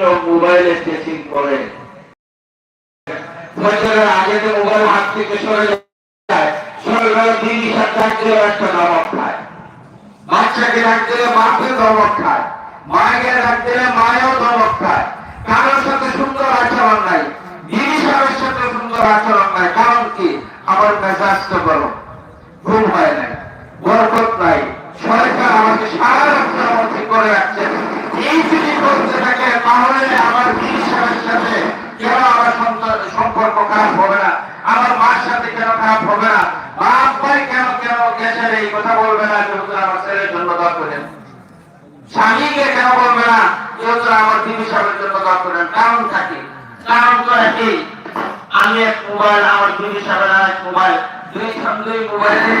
মাত্র মোবাইলে চেকিং করে। আগে যে মোবাইল হাত থেকে সরে যায় দিলে একটা খায়। বাচ্চাকে মাকে খায় মায়েও খায়। কারোর সাথে সুন্দর আচরণ নাই সাথে সুন্দর আচরণ নাই, কারণ কি? আমার মেজাজটা গরম, ঘুম হয় নাই, বরকত নাই। সরকার আমাকে সারা মধ্যে করে রাখছে এই যদি করতে থাকে তাহলে আমার দিদি সাথে কেন আমার সম্পর্ক খারাপ হবে না? আমার মার সাথে কেন খারাপ হবে না? বাপ ভাই কেন কেন গেছেন এই কথা বলবে না? যেহেতু আমার ছেলের জন্য দর করেন। স্বামীকে কেন বলবে না? যেহেতু আমার দিদি সাহেবের জন্য দর করেন। কারণ থাকে কারণ তো একই আমি এক মোবাইল আমার দিদি সাহেবের এক মোবাইল। দুই দুই মোবাইলে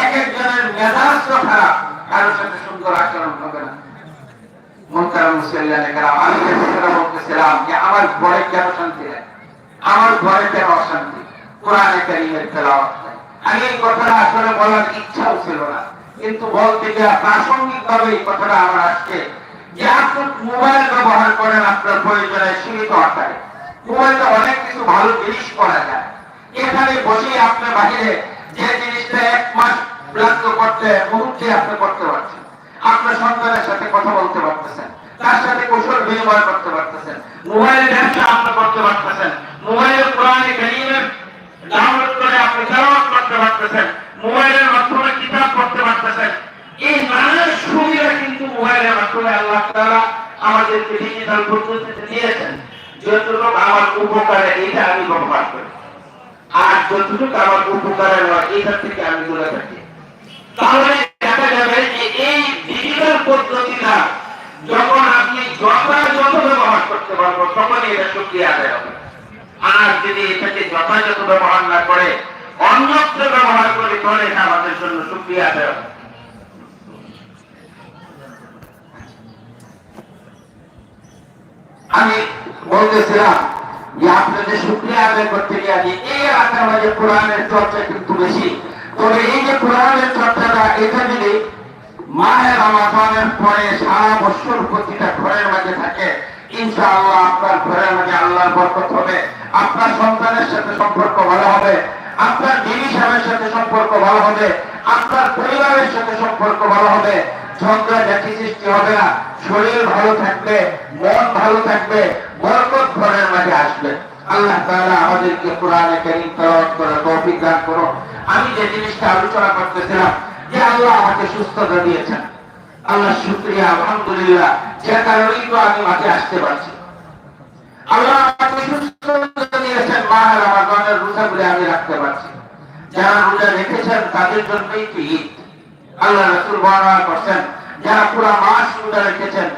এক একজনের মেজাজ খারাপ। কারোর সাথে সুন্দর আচরণ হবে না। মোবাইল ব্যবহার করেন আপনার প্রয়োজনে সীমিত আকারে। মোবাইলে অনেক কিছু ভালো জিনিস করা যায়। এখানে বসে আপনার বাহিরে যে জিনিসটা এক মাস প্রাপ্ত করতে, মুহূর্তে আপনি করতে পারছেন। আপনার সন্তানের সাথে কথা বলতে পারতেছেন। তার সাথে কৌশল বিনিময় করতে পারতেছেন। মোবাইলে ব্যবসা আপনি করতে পারতেছেন। মোবাইলে কোরআনে কারিমের ডাউনলোড করে আপনি তেলাওয়াত করতে পারতেছেন। মোবাইলের মাধ্যমে কিতাব পড়তে পারতেছেন। এই নানা সুবিধা কিন্তু মোবাইলের মাধ্যমে আল্লাহ তাআলা আমাদেরকে ডিজিটাল পদ্ধতিতে দিয়েছেন। যতটুকু আমার উপকারে এটা আমি ব্যবহার করি। আর যতটুকু আমার উপকারে নয় এটা থেকে আমি দূরে থাকি। তাহলে দেখা যাবে যে এই ডিজিটাল পদ্ধতিটা যখন আপনি যথাযথ ব্যবহার করতে পারব, তখনই এটা আদায় হবে। আর যদি এটাকে যথাযথ ব্যবহার না করে, অন্যত্র ব্যবহার করি, তাহলে এটা আমাদের জন্য আদায় হবে। আমি বলতেছিলাম যে আপনাদের শুক্রিয়া আদায় করতে গিয়ে এই এলাকার কোরআনের চর্চা কিন্তু বেশি। তবে এই যে কোরআনের চর্চাটা, এটা যদি মায়ের রমাদানের পরে সারা বছর প্রতিটা ঘরের মাঝে থাকে। ইনশাআল্লাহ আপনার ঘরের মাঝে আল্লাহর বরকত হবে। আপনার সন্তানের সাথে সম্পর্ক ভালো হবে। আপনার দিদি সাহেবের সাথে সম্পর্ক ভালো হবে। আপনার পরিবারের সাথে সম্পর্ক ভালো হবে। ঝগড়া জাতি সৃষ্টি হবে না। শরীর ভালো থাকবে, মন ভালো থাকবে, বরকত ঘরের মাঝে আসবে। আল্লাহ তাআলা আমাদেরকে কোরআনে কারীম তেলাওয়াত করার তৌফিক দান করো আমি যে জিনিসটা আলোচনা করতেছিলাম যে আল্লাহ আমাকে সুস্থতা দিয়েছেন। আল্লাহ শুকরিয়া, আলহামদুলিল্লাহ, যে কারণেই তো আমি মাঠে আসতে পারছি। আল্লাহ আমাকে সুস্থতা দিয়েছেন মাহ রমাদানের রোজাগুলি আমি রাখতে পারছি। যারা রোজা রেখেছেন, তাদের জন্যই তো ঈদ। আল্লাহ রসুল বর্ণনা করছেন, যারা পুরো মাস রোজা রেখেছেন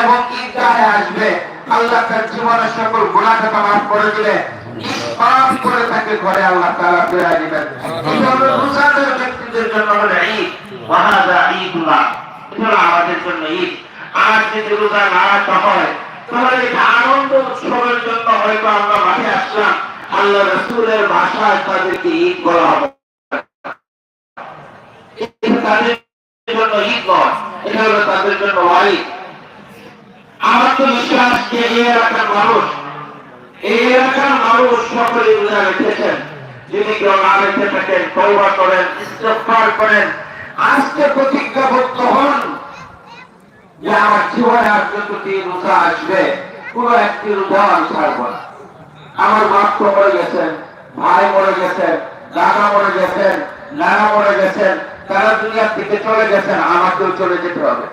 এবং ঈদগাহে আসবে, আল্লাহ তার জীবনের সকল গুণা খাতা মাফ করে দিলে নিষ্পাপ করে তাকে ঘরে আল্লাহ তাআলা ফিরাই দিবেন। হলো রোজাদার ব্যক্তিদের জন্য হলো ঈদ। ওয়াহাদা ঈদুল্লাহ। এটা আমাদের জন্য ঈদ। আর যদি রোজা না রাখা হয় তাহলে এটা আনন্দ উৎসবের জন্য হয়তো আমরা মাঠে আসলাম। আল্লাহ রসুলের ভাষায় তাদেরকে ঈদ বলা হবে। তাদের জন্য ঈদ নয় এটা হলো তাদের জন্য ওয়াইদ আমার তো বিশ্বাস যে এই এলাকার মানুষ এই এলাকার মানুষ সকলে রেখেছেন যদি কেউ না রেখে থাকেন করেন, ইস্তেগফার করেন, আজকে প্রতিজ্ঞাবদ্ধ হন যে আমার জীবনে আর যতটি আসবে, কোন একটি আমি ছাড়বো না। আমার মরে গেছেন, ভাই মরে গেছেন, দাদা মরে গেছেন, নানা মরে গেছেন, তারা দুনিয়া থেকে চলে গেছেন, আমাকেও চলে যেতে হবে।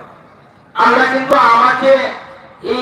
আমরা কিন্তু আমাকে এই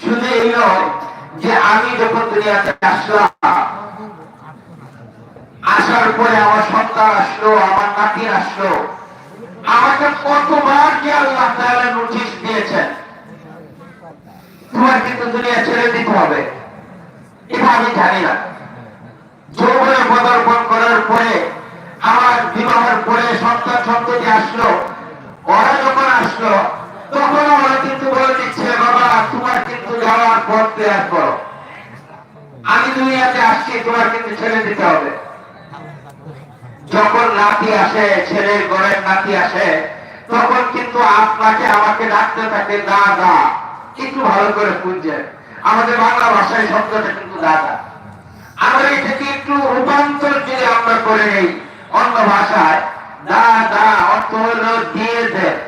শুধু এই নয় যে আমি যখন দুনিয়াতে আসলাম, আসার পরে আমার সন্তান আসলো, আমার নাতি আসলো, আমাকে কতবার যে আল্লাহ তাআলা নোটিশ দিয়েছেন তোমার কিন্তু দুনিয়া ছেড়ে দিতে হবে এটা আমি জানি না যৌবনে পদার্পণ করার পরে আমার বিবাহের পরে সন্তান সন্ততি আসলো ওরা যখন আসলো তখন ওরা কিন্তু বলে দিচ্ছে বাবা তোমার কিন্তু যাওয়ার পথ তৈরি করো আমি দুনিয়াতে আসছি তোমার কিন্তু ছেড়ে দিতে হবে যখন নাতি আসে ছেলের ঘরের নাতি আসে তখন কিন্তু আপনাকে ডাকতে থাকে দাদা একটু ভালো করে খুঁজছেন আমাদের বাংলা ভাষায় শব্দটা কিন্তু দাদা আমরা এটাকে একটু রূপান্তর যদি আমরা করে নেই, অন্য ভাষায় দাদা অর্থ হলো দিয়ে দেয়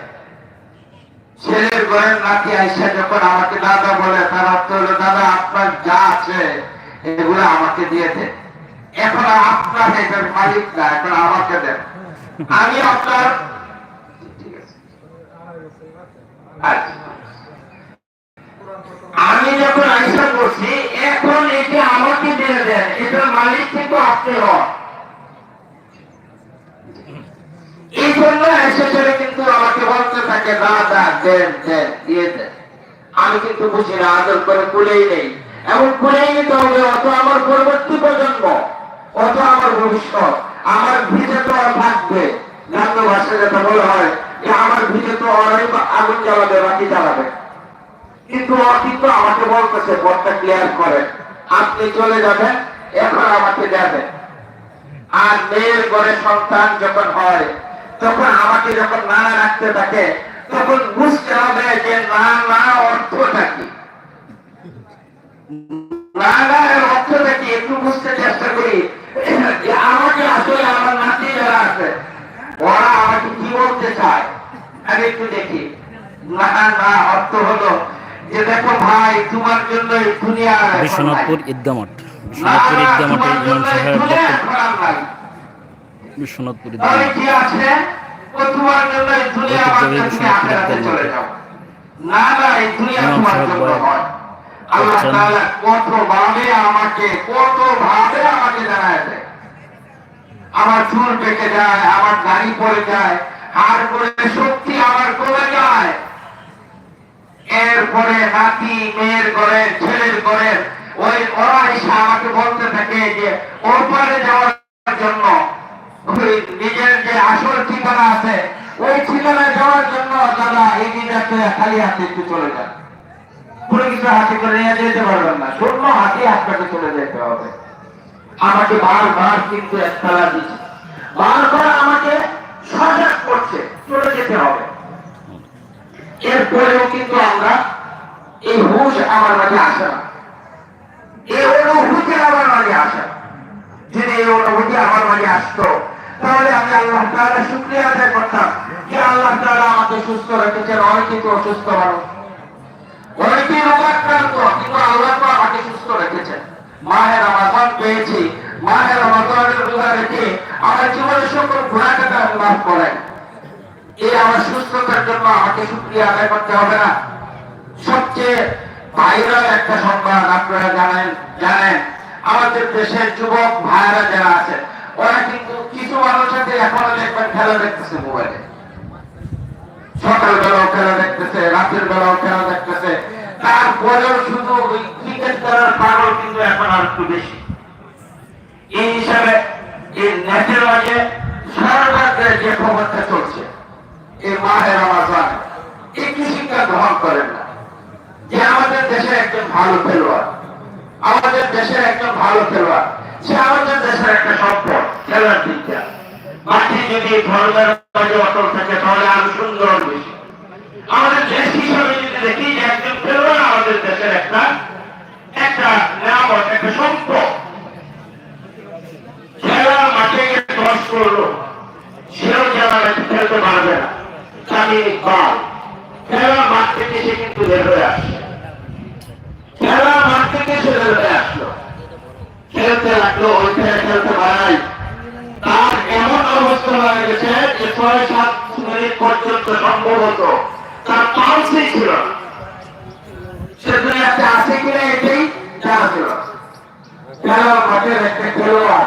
ছেলের ঘরের নাতি আইসা যখন আমাকে দাদা বলে, তার অর্থ হলো, দাদা, আপনার যা আছে, এগুলো আমাকে দিয়ে দেন এখন আপনার এটার মালিক না, এখন আমাকে দেন। আমি আপনার ঠিক আছে। আচ্ছা। আমি যখন আইসা করছি, এখন এটা আমাকে দিয়ে দেন। এটার মালিক কিন্তু আপনি হন এই জন্য কিন্তু আমাকে বলতে থাকে দাদা দেন দেন, দিয়ে দেন। আমি কিন্তু বুঝি না, আদর করে কুলেই নেই। এমন কুলেই নিতে হবে, অত আমার পরবর্তী প্রজন্ম, অত আমার ভবিষ্যৎ। আমার ভিজে তো থাকবে। গ্রাম্য ভাষায় যেটা বলা হয় আমার ভিজে তো আগুন জ্বালাবে বাকি জ্বালাবে। কিন্তু কিন্তু আমাকে বলতেছে পথটা ক্লিয়ার করেন আপনি চলে যাবেন এখন আমাকে যাবেন আর মেয়ের ঘরে সন্তান যখন হয়, তখন আমাকে যখন না রাখতে থাকে, তখন বুঝতে হবে যে না না অর্থটা কি। না না এর অর্থটা কি, একটু বুঝতে চেষ্টা করি। আমাকে আসলে আমার নাতি যারা আছে ওরা আমাকে কি বলতে চায়? আগে একটু দেখি। না না অর্থ হলো যে দেখো ভাই তোমার জন্য দুনিয়া বিশ্বনাথপুর ঈদগামঠ বিশ্বনাথপুর ঈদগামঠের ইমাম সাহেব বিশ্বনাথপুর তাহলে কি আছে? ও তোমার জন্য দুনিয়া ঐতিহ্যবাহী আমার জন্য বিশ্বনাথ আখেরাতে চলে যাও। না না এই দুনিয়া তোমার জন্য নয়। আল্লাহ তাআলা কত ভাবে আমাকে কত ভাবে আমাকে জানায় দেয় আমার চুল পেকে যায়, আমার গাড়ি পড়ে যায়, হাড় পড়ে শক্তি আমার কমে যায়। এরপরে নাতি, মেয়ের ঘরের ছেলের ঘরের ওই ওরা এসে আমাকে বলতে থাকে যে, ওপারে যাওয়ার জন্য নিজের যে আসল ঠিকানা আছে, ওই ঠিকানায় যাওয়ার জন্য দাদা এগিয়ে যাচ্ছে খালি হাতে একটু চলে যান। কোনো কিছু হাতে করে নিয়ে যেতে পারবেন না। শূন্য হাতে আপনাকে চলে যেতে হবে। আমাকে বারবার কিন্তু একতলা দিচ্ছে বারবার আমাকে সজাগ করছে, চলে যেতে হবে। এরপরেও কিন্তু আমরা এই হুশ আমার মাঝে আসে না। এই অনুভূতি আমার মাঝে আসে। যদি এই অনুভূতি আমার মাঝে আসতো, তাহলে আমি আল্লাহ তাহলে শুক্রিয়া আদায় করতাম যে আল্লাহ তাহলে আমাকে সুস্থ রেখেছেন, অনেক কিন্তু অসুস্থ মানুষ। অনেকেই রোগাক্রান্ত, কিন্তু আল্লাহ তো আমাকে সুস্থ রেখেছেন। রমাজান পেয়েছি মাহের রমাজানের রোজা রেখে আমার জীবনের সকল ঘোরাকাটা লাভ করেন। এই আমার সুস্থতার জন্য আমাকে শুক্রিয়া আদায় করতে হবে না। সবচেয়ে ভাইরাল একটা সংবাদ আপনারা জানেন জানেন। আমাদের দেশের যুবক ভাইরা যারা আছে, ওরা কিন্তু কিছু মানুষ আছে এখনও দেখবেন খেলা দেখতেছে মোবাইলে। সকাল বেলাও খেলা দেখতেছে, রাতের বেলাও খেলা দেখতেছে। তারপরেও শুধু ওই ক্রিকেট খেলার পাগল কিন্তু এখন আর একটু বেশি। এই হিসাবে এই নেটের মাঝে সরকারের যে খবরটা চলছে, এই মাহের রমাজান একটু শিক্ষা গ্রহণ করেন না। যে আমাদের দেশের একজন ভালো খেলোয়াড়, আমাদের দেশের একজন ভালো খেলোয়াড়, সে আমাদের দেশের একটা সম্পদ, খেলার দিকটা মাঠে যদি ধর্মের মাঝে অটল থাকে, তাহলে আরও সুন্দর বেশি আমাদের দেশ হিসাবে যদি দেখি একজন খেলোয়াড় আমাদের দেশের একটা একটা নিয়ামত, একটা সম্পদ খেলার মাঠে দশ করল, সেও যারা খেলতে পারবে না। তামিম ইকবাল খেলার মাঠ থেকে সে কিন্তু বের হয়ে আসছে খেলার মাঠ থেকে সে বের হয়ে আসলো। খেলতে লাগল ওইখানে খেলতে পারাই তার এমন অবস্থা হয়ে গেছে যে ছয় সাত মিনিট পর্যন্ত সম্ভবত তার পালসই ছিল। সে দুনিয়াতে আছে কিনা এটাই জানা ছিল না। খেলার মাঠের একটা খেলোয়াড়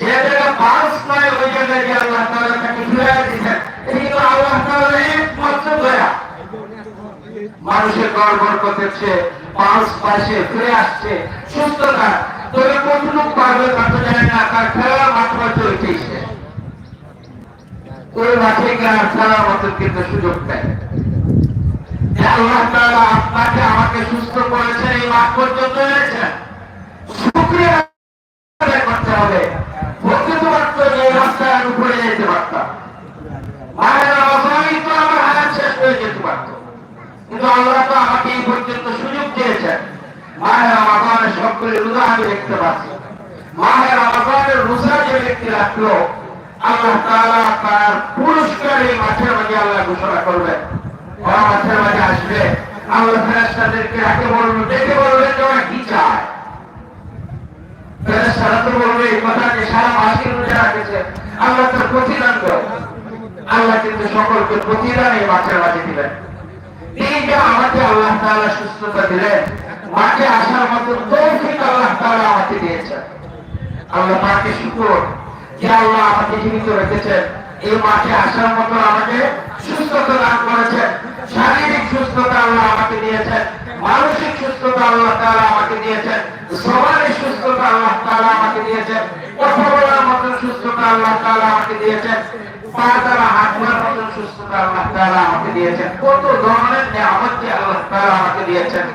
যে জায়গায় পাস নয় ওই জায়গায় গিয়ে আল্লাহ তাকে কিন্তু আল্লাহ একমাত্র দয়া। মানুষের পাঁচ পাশে ফিরে আসছে পারবে জানে না, তার ওই মাঠে খেলার মতো কিন্তু সুযোগ দেয় আল্লাহ আপনাকে আমাকে সুস্থ করেছেন, এই মাঠ পর্যন্ত এনেছেন। শুক্রিয়া করতে হবে বলতে তো পারতো যে এই রাস্তায় যেতে পারতাম। মায়ের অবস্থায় তো আমার হায়াত শেষ হয়ে যেতে পারতো। কিন্তু আল্লাহ তো আমাকে এই পর্যন্ত সুযোগ দিয়েছেন। মায়ের আমাদের সবগুলি রোজা আমি দেখতে পাচ্ছি। মায়ের আমাদের রোজা যে ব্যক্তি রাখল, আল্লাহ তাআলা তার পুরস্কার এই মাঠের মাঝে আল্লাহ ঘোষণা করবে ওরা মাঠের মাঝে আসবে। আল্লাহ ফেরেশতাদেরকে রাখে বলবে ডেকে বলবে যে ওরা কি চায় ফেরেশতারা তো বলবে, এই কথা যে সারা মাসে রোজা রাখেছে। আল্লাহ তার প্রতিদান আল্লাহ কিন্তু সকলকে প্রতিদান এই মাঠের যে আমাকে আল্লাহ সুস্থতা দিলেন। মাঠে আসার মতো তৌফিক আল্লাহ আমাকে দিয়েছেন। আল্লাহ শুকর যে আল্লাহ আমাকে জীবিত রেখেছেন। এই মাঠে আসার মতো আমাকে সুস্থতা দান করেছেন। শারীরিক সুস্থতা আল্লাহ আমাকে দিয়েছেন। মানসিক সুস্থতা আল্লাহ তাআলা আমাকে দিয়েছেন। সমাজের সুস্থতা আল্লাহ তাআলা আমাকে দিয়েছেন। আল্লাহ তাআলা আমাকে দিয়েছেন। পা দ্বারা হাঁটার মতো সুস্থতা আল্লাহ তাআলা আমাকে দিয়েছেন। কত ধরনের নিয়ামত যে আল্লাহ তাআলা আমাকে দিয়েছেন।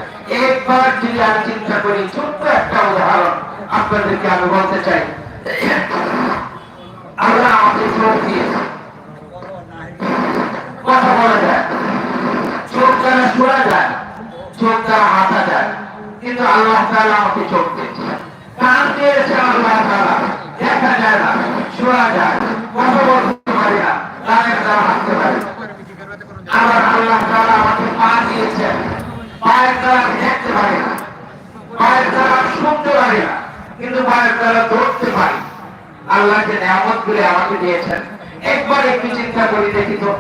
একবার যদি আমি চিন্তা করি, ছোট্ট একটা উদাহরণ আপনাদেরকে আমি বলতে চাই। আল্লাহ আমাকে চোখ দিয়েছে। কথা বলা যায়। চোখ দ্বারা শোনা যায়, চোখ দ্বারা হাঁটা যায়। কিন্তু আল্লাহ তাআলা আমাকে চোখ দিয়েছে। কান দিয়েছে আল্লাহ তাআলা। দেখা যায় না। শোনা যায় কথা বলতে পারি না কানের দ্বারা হাঁটতে পারি আবার আল্লাহ তাআলা আমাকে পা দিয়েছে পায়ের দ্বারা দেখতে পারি না পায়ের দ্বারা শুনতে পারি না কিন্তু পায়ের দ্বারা ধরতে পারি আল্লাহ যে নিয়ামত গুলি আমাকে দিয়েছেন একবার একটু চিন্তা করি দেখি তো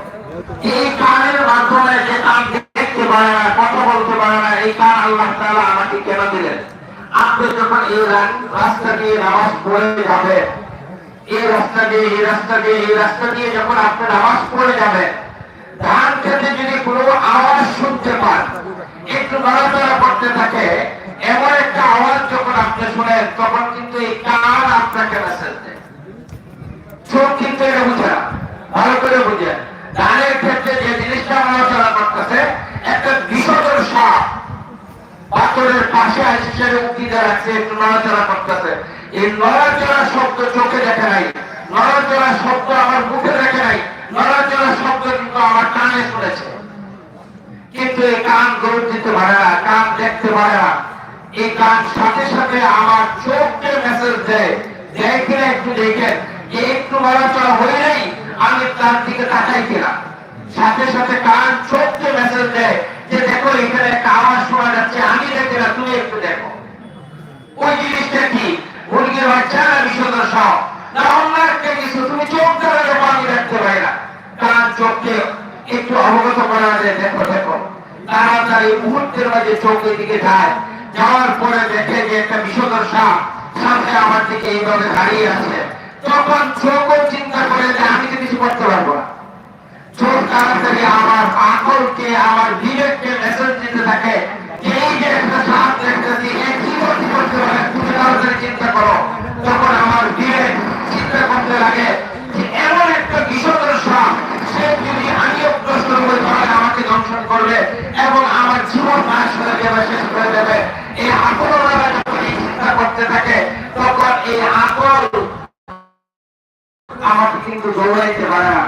এই কানের মাধ্যমে যে কান দেখতে পারে না কথা বলতে পারে না এই কান আল্লাহ তাআলা আমাকে কেন দিলেন? আপনি যখন এই রাস্তা দিয়ে নামাজ পড়ে যাবে এই রাস্তা দিয়ে, এই রাস্তা দিয়ে, এই রাস্তা দিয়ে যখন আপনি নামাজ পড়ে যাবেন ধান খেতে যদি কোনো আওয়াজ শুনতে পান, একটু নড়াচড়া করতে থাকে, এমন একটা আওয়াজ যখন আপনি শুনেন, তখন কিন্তু এই কান আপনাকে চোখ কিন্তু এটা বুঝে না, ভালো করে বুঝে। ধানের ক্ষেত্রে যে জিনিসটা নড়াচড়া করতেছে, একটা বিষধর সাপ পাথরের পাশে সেটা উঠিতে রাখছে, একটু নড়াচড়া করতেছে। এই নড়াচড়া শব্দ চোখে দেখে নাই। নড়াচড়া শব্দ আমার মুখে দেখে নাই। নড়াচড়া শব্দ কিন্তু আমার কানে শুনেছে। কিন্তু এই কান গরু দিতে পারে না, কান দেখতে পারে না। এই কান সাথে সাথে আমার চোখকে মেসেজ দেয়। কিনা একটু দেখেন যে একটু নড়াচড়া হয়ে নেই, আমি তার দিকে তাকাই কিনা। সাথে সাথে কান চোখকে মেসেজ দেয় যে, দেখো, এখানে একটা আওয়াজ শোনা যাচ্ছে, আমি দেখি না, তুমি একটু দেখো। ওই জিনিসটা কি? মুরগির বাচ্চা না বিষধর কিছু তুমি চোখ দ্বারা আমি দেখতে পাই না। কান চোখকে একটু অবগত করা যায়, দেখো দেখো। তাড়াতাড়ি মুহূর্তের মাঝে চোখ দিকে যায় যাওয়ার পরে দেখে যে একটা বিষধর সাপ সামনে আমার দিকে এইভাবে দাঁড়িয়ে আছে। তখন চোখও চিন্তা করে যে আমি তো কিছু করতে পারব না। চোখ তাড়াতাড়ি আমার আকলকে আমার বিবেককে মেসেজ দিতে থাকে। এই যে একটা সাপ দেখতেছি এ করো। তখন আমার এবং আমার জীবন নাশ করে দেবে শেষ করে দেবে। এই আকলরা চিন্তা করতে থাকে, তখন এই আকল আমাকে কিন্তু দৌড়াইতে পারে না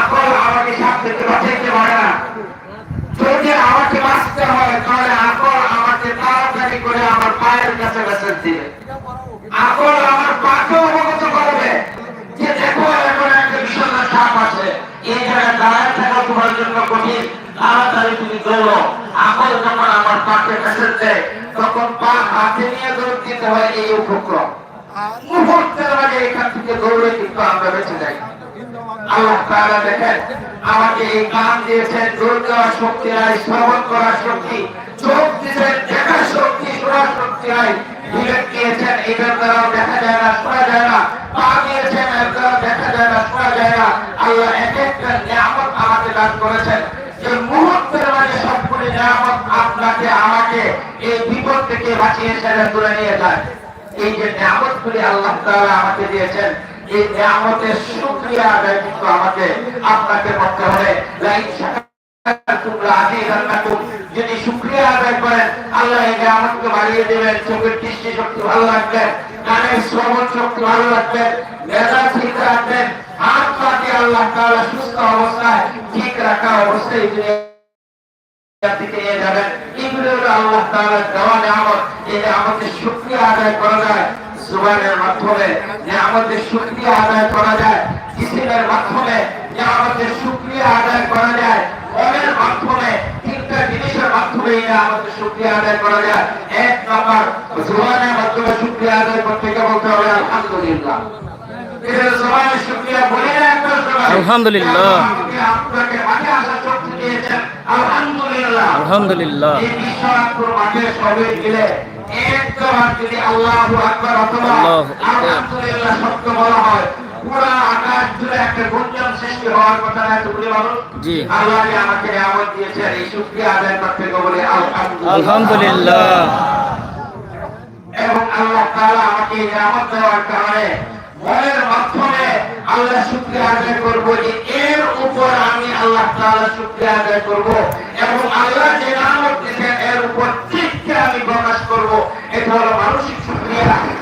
আকল আমাকে সাপ থেকে বাঁচাইতে পারে না যদি আমাকে বাঁচতে হয় তাহলে আকল আমাকে তাড়াতাড়ি করে আমার পায়ের কাছে মেসেজ দিবে আকল আমার পাকে অবগত করবে যে দেখো এখন একটা বিষয় সাপ আছে এই জায়গায় দাঁড়ায় থাকা তোমার তাড়াতাড়ি তুমি দৌড়ো আকল যখন আমার পাকে মেসেজ তখন পা হাতে নিয়ে দৌড় হয় এই উপক্রম। মুহূর্তের আগে এখান থেকে দৌড়ে কিন্তু আমরা বেঁচে যাই। দেখেন, আমাকে এই কান দিয়েছেন শক্তি নাই শক্তি চোখ দিয়েছেন, দেখার শক্তি, শোনার শক্তি নাই। দিয়েছেন এটার দেখা যায় পা দিয়েছেন দ্বারা দেখা যায় না শোনা যায় না। আল্লাহ এক একটা নিয়ামত আমাকে দান করেছেন। যে মুহূর্তের মাঝে সবগুলি নিয়ামত আপনাকে যদি শুকরিয়া আদায় করেন, আল্লাহ এই বাড়িয়ে দেবেন। চোখের দৃষ্টি শক্তি ভালো রাখবে কানের শ্রবণ শক্তি ভালো রাখবে মেজাজ ঠিক রাখবেন, হাত পাকে আল্লাহ তাআলা সুস্থ অবস্থায় ঠিক রাখা অবস্থায় দিকে নিয়ে যাবেন। এগুলো হলো আল্লাহ তাআলার দেওয়া নিয়ামত, এই নিয়ামতের আদায় করা যায় জুবানের মাধ্যমে নিয়ামতের আদায় করা যায়। এক নম্বর জুবানের মাধ্যমে শুকরিয়া আদায় করতে বলতে হবে আলহামদুলিল্লাহ। শুকরিয়া আলহামদুলিল্লাহ। আলহামদুলিল্লাহ। আলহামদুলিল্লাহ। আল্লাহু পুরা আকাশ জুড়ে একটা গুঞ্জন সৃষ্টি হওয়ার কথা না আমাকে নিয়ামত দিয়েছেন এই শুকরিয়া আদায় করতে বলে আলহামদুলিল্লাহ। আলহামদুলিল্লাহ। এবং আল্লাহ তাআলা আমাকে নিয়ামত দেওয়ার কারণে মনের মাধ্যমে আল্লাহ শুকরিয়া আদায় করব যে এর উপর আমি আল্লাহ তাআলা শুকরিয়া আদায় করব এবং আল্লাহ যে নিয়ামত দিয়েছেন এর উপর চিত্তে আমি প্রকাশ করব। এটা হলো মানসিক শুকরিয়া।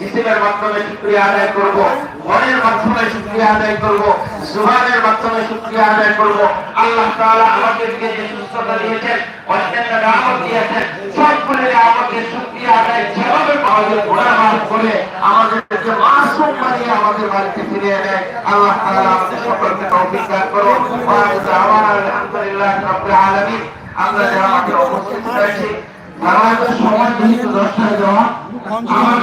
জিসিমের মাধ্যমে শুক্রিয়া আদায় করব, মনের মাধ্যমে শুক্রিয়া আদায় করব, জুবানের মাধ্যমে শুক্রিয়া আদায় করব। আল্লাহ তাআলা আমাদেরকে যে সুস্থতা দিয়েছেন অন্যান্য নিয়ামত দিয়েছেন সবগুলো নিয়ামতের শুক্রিয়া আদায় যেভাবে আমাদের গুনাহ মাফ করে আমাদেরকে মাসুম বানিয়ে আমাদের বাড়িতে ফিরিয়ে দেয়। আল্লাহ তাআলা আমাদের সকলকে তৌফিক দান করুন। ওয়া দাওয়ানা আলহামদুলিল্লাহ রাব্বিল আলামিন। আমরা যারা আমাদের উপস্থিত হয়েছি সময় যেহেতু দশটায় দেওয়া, আমার